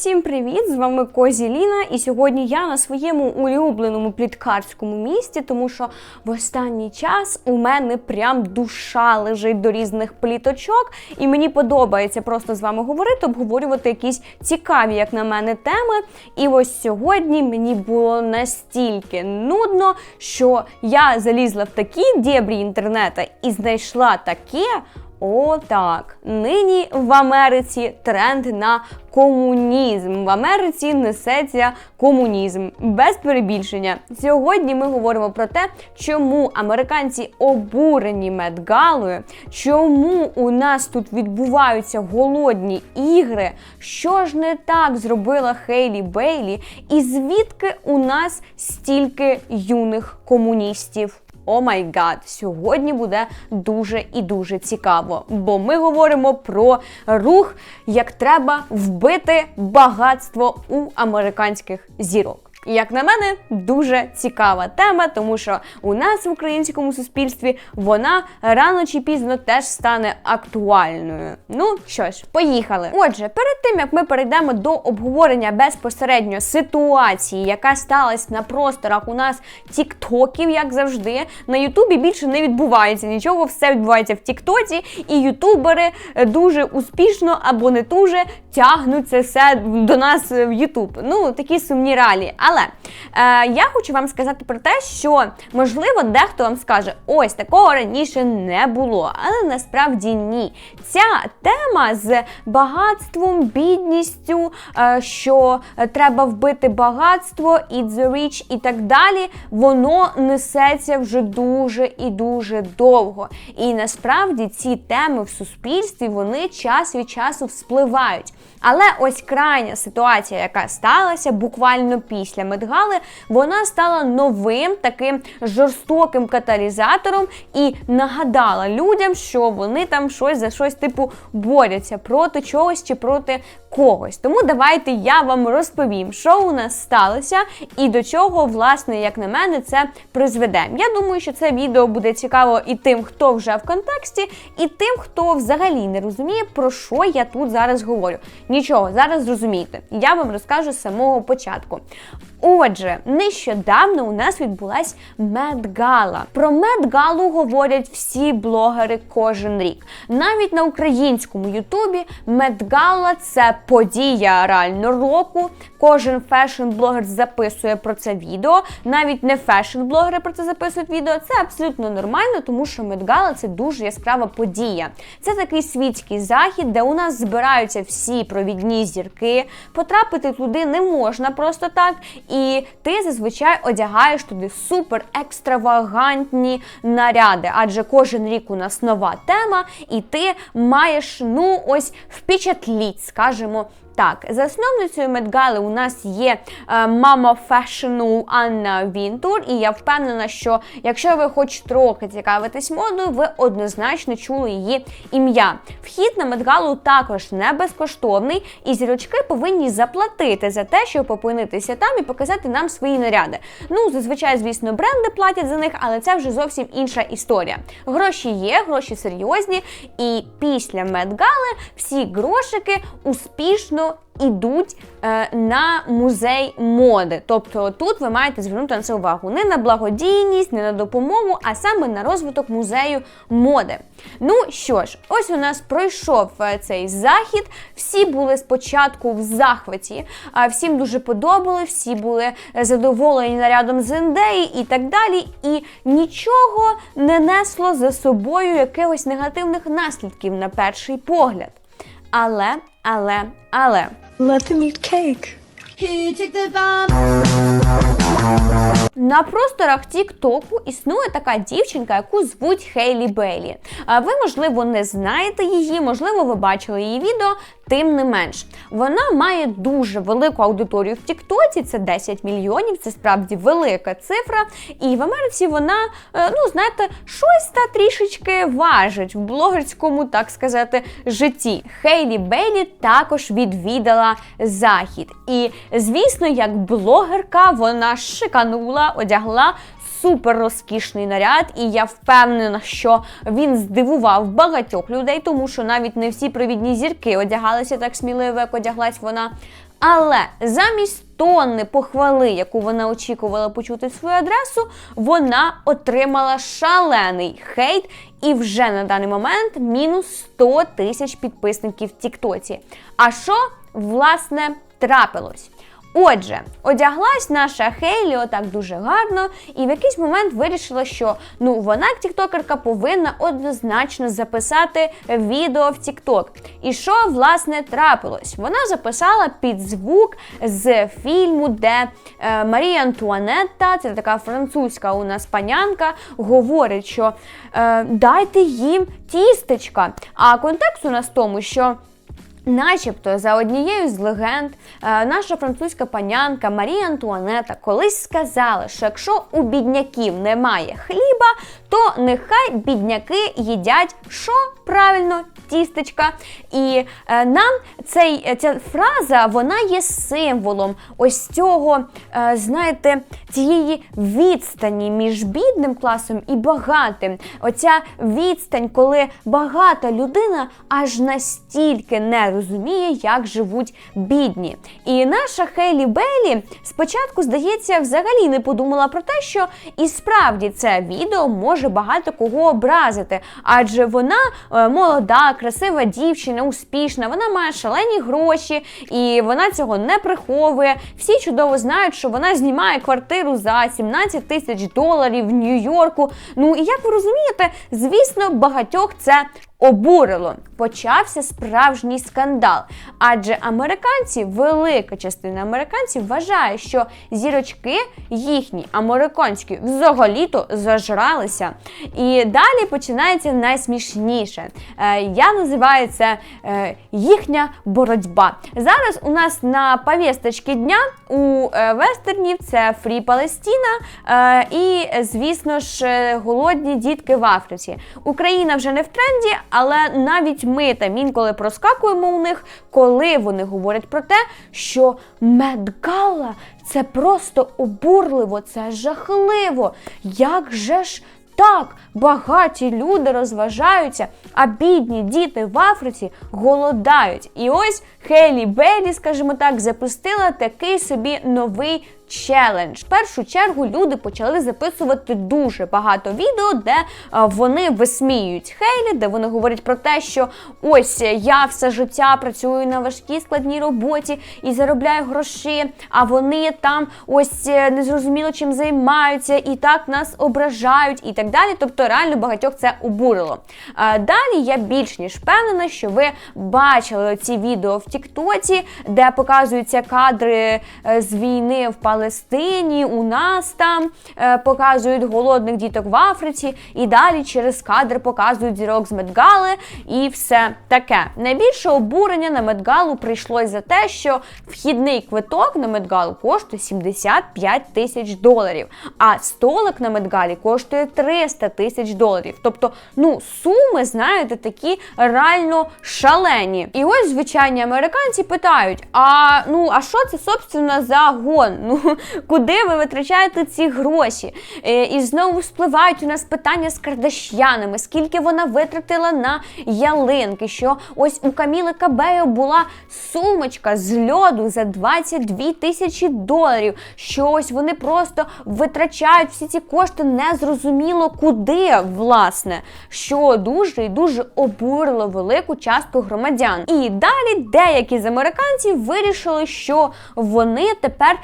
Всім привіт! З вами Козі Ліна, і сьогодні я на своєму улюбленому пліткарському місці, тому що в останній час у мене прям душа лежить до різних пліточок, і мені подобається просто з вами говорити, обговорювати якісь цікаві, як на мене, теми. І ось сьогодні мені було настільки нудно, що я залізла в такі дєбрі інтернету і знайшла таке. О, так. Нині в Америці тренд на комунізм. В Америці несеться комунізм без перебільшення. Сьогодні ми говоримо про те, чому американці обурені медгалою, чому у нас тут відбуваються голодні ігри, що ж не так зробила Хейлі Бейлі, і звідки у нас стільки юних комуністів. О май гад, сьогодні буде дуже і дуже цікаво, бо ми говоримо про рух, як треба вбити багатство у американських зірок. Як на мене, дуже цікава тема, тому що у нас в українському суспільстві вона рано чи пізно теж стане актуальною. Ну що ж, поїхали. Отже, перед тим як ми перейдемо до обговорення безпосередньо ситуації, яка сталася на просторах у нас тіктоків, як завжди, на Ютубі більше не відбувається нічого, все відбувається в Тіктоці, і ютубери е, дуже успішно або не дуже тягнуть це все до нас в Ютуб. Ну такі сумні реалії. Але е, я хочу вам сказати про те, що можливо дехто вам скаже, ось такого раніше не було. Але насправді ні. Ця тема з багатством, бідністю, е, що треба вбити багатство, eat the rich і так далі, воно несеться вже дуже і дуже довго. І насправді ці теми в суспільстві вони час від часу вспливають. Але ось крайня ситуація, яка сталася буквально після Медгали, вона стала новим таким жорстоким каталізатором і нагадала людям, що вони там щось за щось типу борються. Проти чогось чи проти когось. Тому давайте я вам розповім, що у нас сталося і до чого, власне, як на мене, це призведе. Я думаю, що це відео буде цікаво і тим, хто вже в контексті, і тим, хто взагалі не розуміє, про що я тут зараз говорю. Нічого, зараз зрозумієте. Я вам розкажу з самого початку. Отже, нещодавно у нас відбулась медгала. Про медгалу говорять всі блогери кожен рік. Навіть на українському Ютубі медгала це подія реально року. Кожен фешн-блогер записує про це відео. Навіть не фешн-блогери про це записують відео. Це абсолютно нормально, тому що медгала це дуже яскрава подія. Це такий світський захід, де у нас збираються всі провідні зірки. Потрапити туди не можна просто так. І ти зазвичай одягаєш туди супер екстравагантні наряди, адже кожен рік у нас нова тема, і ти маєш ну ось впечатліть, скажімо так, засновницею Медгали у нас є е, мама фешену Анна Вінтур, і я впевнена, що якщо ви хоч трохи цікавитесь модою, ви однозначно чули її ім'я. Вхід на Медгалу також не безкоштовний, і зірочки повинні заплатити за те, щоб опинитися там і показати нам свої наряди. Ну, зазвичай, звісно, бренди платять за них, але це вже зовсім інша історія. Гроші є, гроші серйозні, і після Медгали всі грошики успішно ідуть е, на музей моди. Тобто тут ви маєте звернути на це увагу не на благодійність, не на допомогу, а саме на розвиток музею моди. Ну що ж, ось у нас пройшов е, цей захід. Всі були спочатку в захваті, всім дуже подобали, всі були задоволені нарядом з індеї і так далі. І нічого не несло за собою якихось негативних наслідків на перший погляд. Але, але, але. Let them eat cake. Who took the bomb? На просторах Тіктоку існує така дівчинка, яку звуть Хейлі Бейлі. А ви, можливо, не знаєте її, можливо, ви бачили її відео. Тим не менш, вона має дуже велику аудиторію в Тіктоці. Це 10 мільйонів, це справді велика цифра. І в Америці вона, е, ну знаєте, щось та трішечки важить в блогерському, так сказати, житті. Хейлі Бейлі також відвідала захід. І, звісно, як блогерка, вона шиканула, одягла супер розкішний наряд, і я впевнена, що він здивував багатьох людей, тому що навіть не всі провідні зірки одягалися так сміливо, як одяглась вона. Але замість тонни похвали, яку вона очікувала почути свою адресу, вона отримала шалений хейт і вже на даний момент мінус 100 тисяч підписників в Тіктоці. А що власне трапилось? Отже, одяглась наша Хейлі отак дуже гарно, і в якийсь момент вирішила, що ну вона, як тіктокерка, повинна однозначно записати відео в Тікток. І що власне трапилось? Вона записала під звук з фільму, де е, Марія Антуанетта, це така французька у нас панянка, говорить, що е, дайте їм тістечка. А контекст у нас в тому, що. Начебто, за однією з легенд, е, наша французька панянка Марія Антуанета колись сказала, що якщо у бідняків немає хліба, то нехай бідняки їдять що правильно тістечка. І е, нам цей, е, ця фраза вона є символом ось цього, е, знаєте, цієї відстані між бідним класом і багатим. Оця відстань, коли багата людина аж настільки не розуміє, як живуть бідні. І наша Хейлі Бейлі спочатку, здається, взагалі не подумала про те, що і справді це відео може багато кого образити, адже вона е, молода, красива дівчина, успішна, вона має шалені гроші, і вона цього не приховує. Всі чудово знають, що вона знімає квартиру за 17 тисяч доларів в Нью-Йорку. Ну і як ви розумієте, звісно, багатьох це обурило. Почався справжній скандал. Адже американці, велика частина американців вважає, що зірочки їхні американські взагалі-то зажралися. І далі починається найсмішніше. Е, я називаю це е, їхня боротьба. Зараз у нас на повісточці дня у е, вестернів це Фрі Палестіна і, звісно ж, голодні дітки в Африці. Україна вже не в тренді, але навіть ми там інколи проскакуємо у них, коли вони говорять про те, що медгала це просто обурливо, це жахливо. Як же ж так, багаті люди розважаються, а бідні діти в Африці голодають. І ось Хейлі Бейлі, скажімо так, запустила такий собі новий челендж. В першу чергу люди почали записувати дуже багато відео, де е, вони висміюють Хейлі, де вони говорять про те, що ось я все життя працюю на важкій складній роботі і заробляю гроші, а вони там ось е, незрозуміло чим займаються, і так нас ображають, і так далі. Тобто реально багатьох це обурило. Е, Далі я більш ніж впевнена, що ви бачили ці відео в Тіктоці, де показуються кадри е, з війни в Палестині, у нас там е, показують голодних діток в Африці, і далі через кадр показують зірок з Медгали і все таке. Найбільше обурення на Медгалу прийшлось за те, що вхідний квиток на Медгалу коштує 75 тисяч доларів, а столик на Медгалі коштує 300 тисяч доларів. Тобто, ну, суми, знаєте, такі реально шалені. І ось звичайні американці питають: а ну а що це собственно за гон? Ну куди ви витрачаєте ці гроші? Е, і знову спливають у нас питання з кардаш'янами, скільки вона витратила на ялинки, що ось у Каміли Кабео була сумочка з льоду за 22 тисячі доларів. Що ось вони просто витрачають всі ці кошти незрозуміло куди, власне, що дуже і дуже обурило велику частку громадян. І далі деякі з американців вирішили, що вони тепер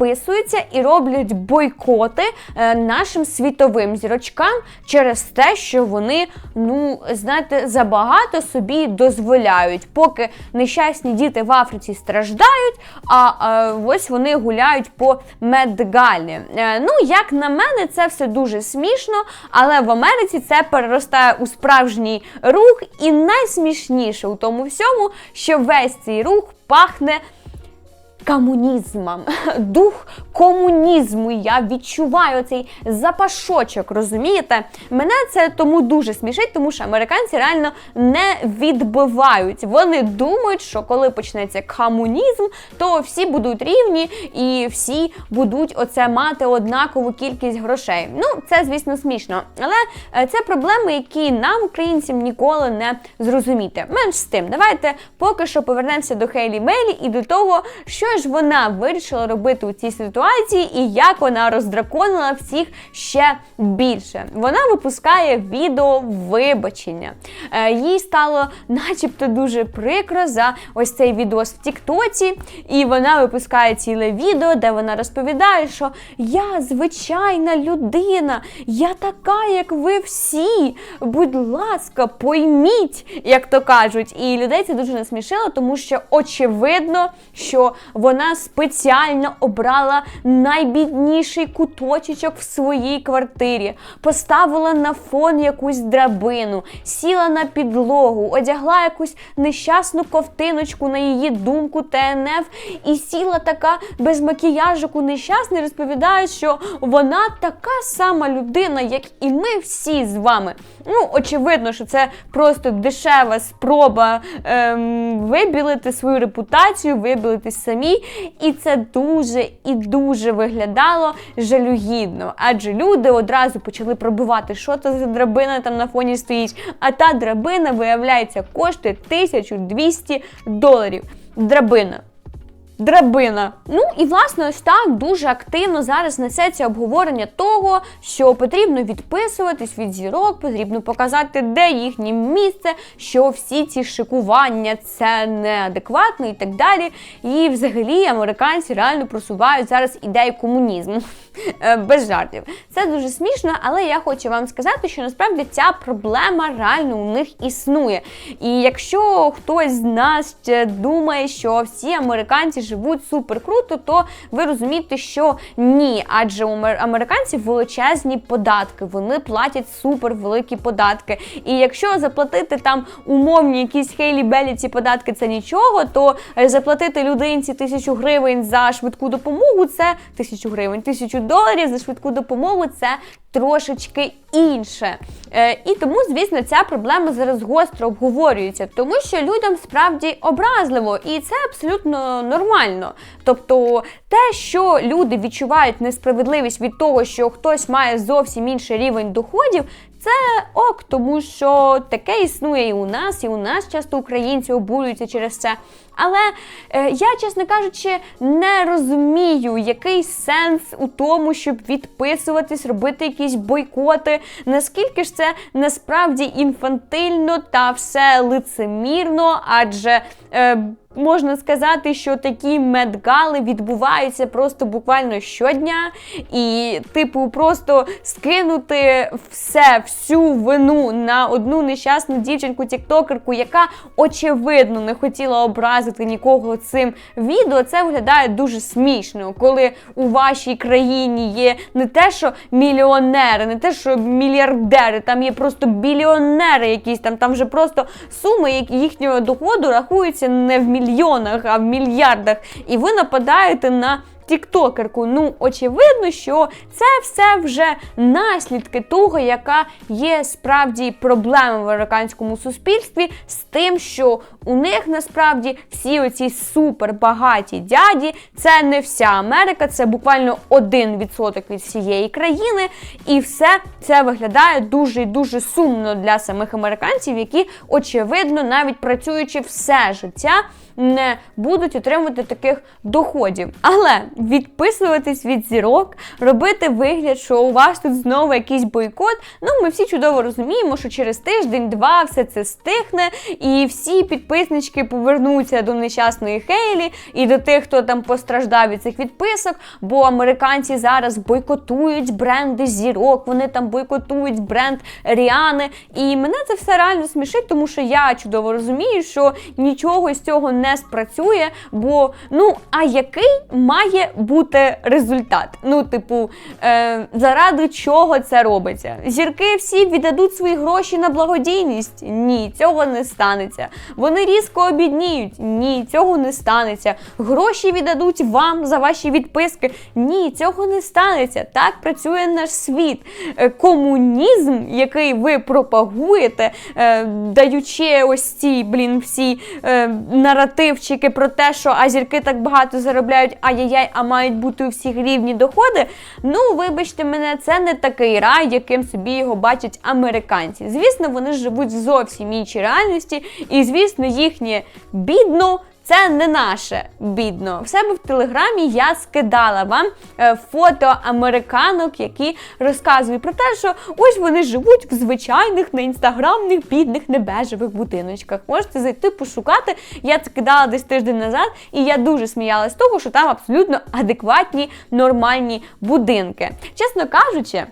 відписуються і роблять бойкоти е, нашим світовим зірочкам через те, що вони, ну знаєте, забагато собі дозволяють, поки нещасні діти в Африці страждають, а е, ось вони гуляють по медгалі. Е, ну, як на мене, це все дуже смішно, але в Америці це переростає у справжній рух, і найсмішніше у тому всьому, що весь цей рух пахне комунізмом, дух комунізму. Я відчуваю цей запашочок, розумієте? Мене це тому дуже смішить, тому що американці реально не відбивають. Вони думають, що коли почнеться комунізм, то всі будуть рівні і всі будуть оце мати однакову кількість грошей. Ну, це, звісно, смішно. Але е, це проблеми, які нам, українцям, ніколи не зрозуміти. Менш з тим, давайте поки що повернемося до Хейлі Мейлі і до того, що ж вона вирішила робити у цій ситуації і як вона роздраконила всіх ще більше. Вона випускає відео вибачення. Е, їй стало начебто дуже прикро за ось цей відос в Тіктоці, і вона випускає ціле відео, де вона розповідає, що я звичайна людина, я така, як ви всі. Будь ласка, пойміть, як то кажуть. І людей це дуже насмішило, тому що очевидно, що вона спеціально обрала найбідніший куточечок в своїй квартирі, поставила на фон якусь драбину, сіла на підлогу, одягла якусь нещасну ковтиночку на її думку ТНФ і сіла така без макіяжику нещасна і розповідає, що вона така сама людина, як і ми всі з вами. Ну, очевидно, що це просто дешева спроба ем, вибілити свою репутацію, вибілитись самі. І це дуже і дуже виглядало жалюгідно. Адже люди одразу почали пробивати, що це за драбина там на фоні стоїть. А та драбина, виявляється, коштує 1200 доларів. Драбина. Драбина. Ну і власне ось так дуже активно зараз несеться обговорення того, що потрібно відписуватись від зірок, потрібно показати, де їхнє місце, що всі ці шикування це неадекватно і так далі. І взагалі американці реально просувають зараз ідею комунізму. Е, Без жартів. Це дуже смішно, але я хочу вам сказати, що насправді ця проблема реально у них існує. І якщо хтось з нас ще думає, що всі американці живуть супер круто, то ви розумієте, що ні, адже у амер- американців величезні податки, вони платять супер великі податки. І якщо заплатити там умовні якісь хейлі белі ці податки, це нічого, то е, заплатити людинці тисячу гривень за швидку допомогу, це тисячу гривень, тисячу доларів за швидку допомогу, це трошечки інше. Е, і тому, звісно, ця проблема зараз гостро обговорюється, тому що людям справді образливо, і це абсолютно нормально. Тобто, те, що люди відчувають несправедливість від того, що хтось має зовсім інший рівень доходів. Це ок, тому що таке існує і у нас, і у нас часто українці обурюються через це. Але е, я, чесно кажучи, не розумію, який сенс у тому, щоб відписуватись, робити якісь бойкоти. Наскільки ж це насправді інфантильно та все лицемірно, адже. Е, Можна сказати, що такі медгали відбуваються просто буквально щодня, і, типу, просто скинути все, всю вину на одну нещасну дівчинку-тіктокерку, яка очевидно не хотіла образити нікого цим відео. Це виглядає дуже смішно, коли у вашій країні є не те, що мільйонери, не те, що мільярдери, там є просто біліонери, якісь там, там вже просто суми їхнього доходу рахуються не в мільйонах, а в мільярдах. І ви нападаєте на. Тіктокерку, ну очевидно, що це все вже наслідки того, яка є справді проблема в американському суспільстві з тим, що у них насправді всі оці супербагаті дяді, це не вся Америка, це буквально 1% від всієї країни, і все це виглядає дуже і дуже сумно для самих американців, які очевидно, навіть працюючи все життя не будуть отримувати таких доходів. Але відписуватись від зірок, робити вигляд, що у вас тут знову якийсь бойкот. Ну, ми всі чудово розуміємо, що через тиждень-два все це стихне, і всі підписнички повернуться до нещасної Хейлі і до тих, хто там постраждав від цих відписок. Бо американці зараз бойкотують бренди зірок, вони там бойкотують бренд Ріани. І мене це все реально смішить, тому що я чудово розумію, що нічого з цього не спрацює. Бо ну а який має має бути результат. Ну, типу, е, заради чого це робиться? Зірки всі віддадуть свої гроші на благодійність? Ні, цього не станеться. Вони різко обідніють? Ні, цього не станеться. Гроші віддадуть вам за ваші відписки? Ні, цього не станеться. Так працює наш світ. Е, Комунізм, який ви пропагуєте, е, даючи ось ці, блін, всі е, наративчики про те, що а зірки так багато заробляють, ай-яй-яй, а мають бути у всіх рівні доходи. Ну, вибачте мене, це не такий рай, яким собі його бачать американці. Звісно, вони живуть зовсім іншій реальності, і звісно, їхнє бідно. Це не наше бідно. В себе в телеграмі я скидала вам е, фото американок, які розказують про те, що ось вони живуть в звичайних неінстаграмних бідних небежевих будиночках. Можете зайти пошукати. Я це кидала десь тиждень назад, і я дуже сміялась з того, що там абсолютно адекватні нормальні будинки. Чесно кажучи.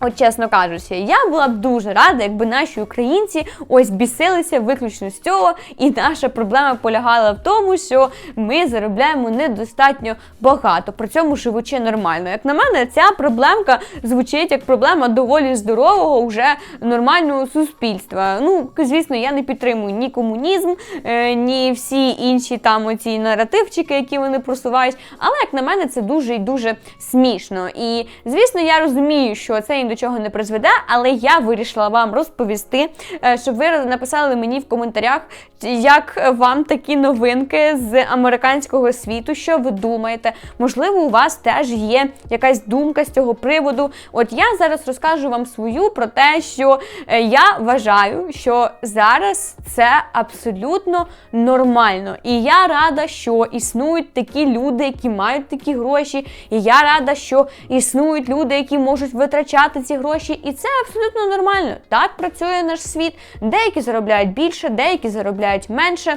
От чесно кажучи, я була б дуже рада, якби наші українці ось бісилися виключно з цього, і наша проблема полягала в тому, що ми заробляємо недостатньо багато, при цьому живучи нормально. Як на мене, ця проблемка звучить як проблема доволі здорового, вже нормального суспільства. Ну, звісно, я не підтримую ні комунізм, е, ні всі інші там оці наративчики, які вони просувають. Але як на мене, це дуже і дуже смішно. І звісно, я розумію, що це ні до чого не призведе, але я вирішила вам розповісти, е, щоб ви написали мені в коментарях, як вам такі новинки з американського світу, що ви думаєте. Можливо, у вас теж є якась думка з цього приводу. От я зараз розкажу вам свою про те, що е, я вважаю, що зараз це абсолютно нормально. І я рада, що існують такі люди, які мають такі гроші. І я рада, що існують люди, які можуть витрачати ці гроші. І це абсолютно нормально. Так працює наш світ. Деякі заробляють більше, деякі заробляють менше.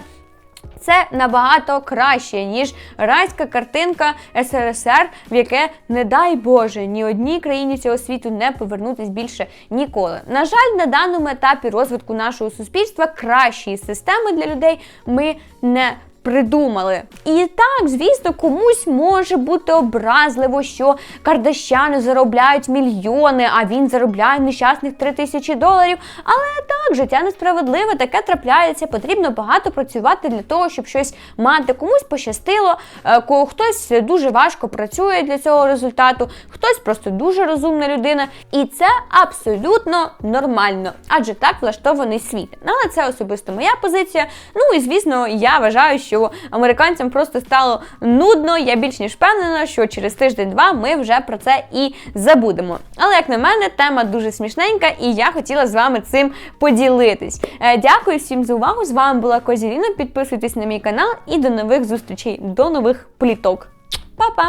Це набагато краще, ніж райська картинка СРСР, в яке, не дай Боже, ні одній країні цього світу не повернутись більше ніколи. На жаль, на даному етапі розвитку нашого суспільства кращої системи для людей ми не придумали. І так, звісно, комусь може бути образливо, що кардашяни заробляють мільйони, а він заробляє нещасних 3 тисячі доларів. Але так, життя несправедливе, таке трапляється. Потрібно багато працювати для того, щоб щось мати. Комусь пощастило, е, хтось дуже важко працює для цього результату, хтось просто дуже розумна людина. І це абсолютно нормально, адже так влаштований світ. Але це особисто моя позиція. Ну і звісно, я вважаю, що американцям просто стало нудно. Я більш ніж впевнена, що через тиждень-два ми вже про це і забудемо. Але як на мене, тема дуже смішненька, і я хотіла з вами цим поділитись. Е, Дякую всім за увагу. З вами була Козіліна. Підписуйтесь на мій канал і до нових зустрічей, до нових пліток. Па-па!